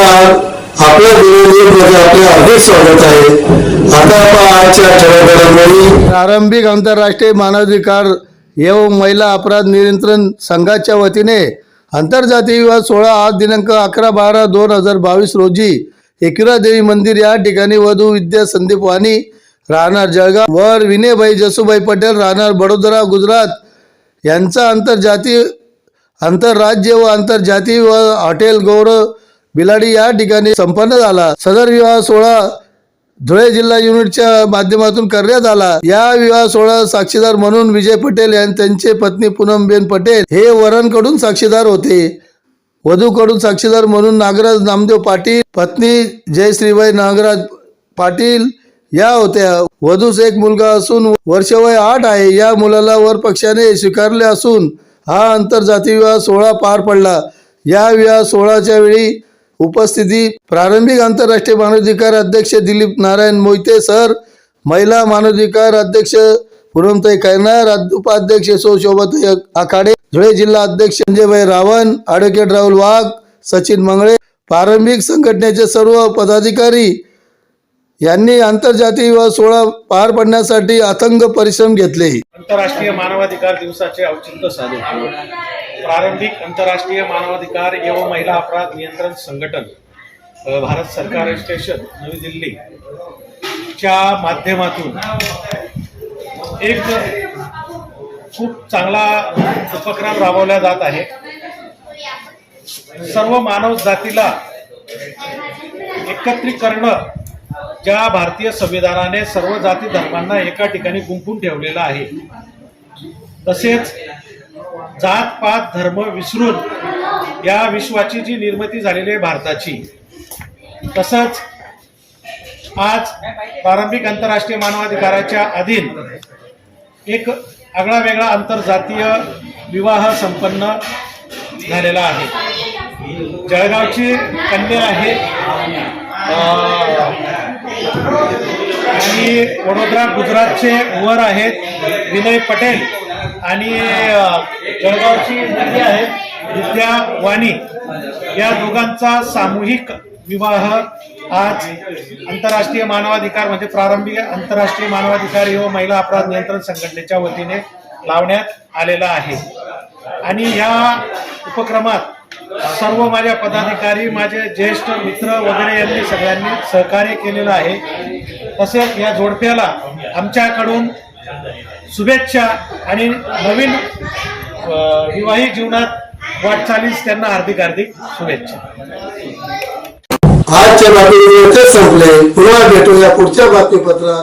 नमस्कार आपल्या मध्ये म्हणजे आपले अधिक स्वागत आहे. आता आजच्या प्रारंभिक आंतरराष्ट्रीय मानवाधिकार एवं महिला अपराध नियंत्रण संघाच्या वतीने आंतरजातीय विवाह सोळा आज दिनांक अकरा बारा दोन हजार बावीस रोजी एकविरा देवी मंदिर या ठिकाणी वधू विद्या संदीप वाणी राहणार जळगाव. वर विनयभाई जसूभाई पटेल राहणार बडोदरा गुजरात. यांचा आंतरजातीय आंतरराज्य व आंतरजातीय व हॉटेल गौरव बिलाडी या ठिकाणी संपन्न झाला. सदर विवाह सोहळा धुळे जिल्हा युनिटच्या माध्यमातून करण्यात आला. या विवाह सोहळा साक्षीदार म्हणून विजय पटेल आणि त्यांचे पत्नी पूनमबेन पटेल हे वरांकडून साक्षीदार होते. वधूकडून साक्षीदार म्हणून नागराज नामदेव पाटील पत्नी जयश्रीबाई नागराज पाटील या होत्या. वधूस एक मुलगा असून वर्षवय आठ आहे. या मुलाला वर पक्षाने स्वीकारले असून हा आंतरजातीय विवाह सोहळा पार पडला. या विवाह सोहळ्याच्या वेळी उपस्थिती प्रारंभिक आंतरराष्ट्रीय मानवाधिकार अध्यक्ष दिलीप नारायण मोहिते सर महिला मानवाधिकार अध्यक्ष पूनमताई कैनार उपाध्यक्ष सौ शोभाताई आखाडे धुळे जिल्हा अध्यक्ष संजयभाई रावण ॲडव्होकेट राहुल वाघ सचिन मंगळे प्रारंभिक संघटनेचे सर्व पदाधिकारी यांनी आंतरजातीय विवाह सोहळा पार पडण्यासाठी अथंग परिश्रम घेतले. आंतरराष्ट्रीय मानवाधिकार दिवसाचे औचित्य साधून प्रारंभिक आंतरराष्ट्रीय मानवाधिकार एवं महिला अपराध नियंत्रण संघटन भारत सरकार स्टेशन नवी दिल्ली च्या माध्यमातून एक खूप चांगला उपक्रम राबवला जात आहे. सर्व मानव जातीला एकत्रित करणं ज्या भारतीय संविधानाने सर्व जाती धर्मांना एका ठिकाणी गुंपून ठेवलेला आहे. तसेच जात पात धर्म विसरून या विश्वाची जी निर्मिती झालेली आहे भारताची तसंच आज प्रारंभिक आंतरराष्ट्रीय मानवाधिकाराच्या अधीन एक आगळा वेगळा आंतरजातीय विवाह संपन्न झालेला आहे. जळगावची कन्या आहे. की वडोदरा गुजरातचे वर आहेत विनय पटेल आणि जळगावची मुलगी आहे विद्या वाणी. या दोघांचा सामूहिक विवाह आज आंतरराष्ट्रीय मानवाधिकार म्हणजे प्रारंभिक आंतरराष्ट्रीय मानवाधिकार व महिला अपराध नियंत्रण संघटनेच्या वतीने लावण्यात आलेला आहे. आणि या उपक्रमात सर्व माझ्या पदाधिकारी माझे ज्येष्ठ मित्र वगैरे यांनी सगळ्यांनी सहकार्य केलेलं आहे. तसेच या जोडप्याला आमच्याकडून शुभेच्छा आणि नवीन विवाही जीवनात वाटचालीस त्यांना हार्दिक हार्दिक शुभेच्छा. आजच्या बातमीपत्र संपले. पुन्हा भेटूया पुढच्या बातमीपत्रात.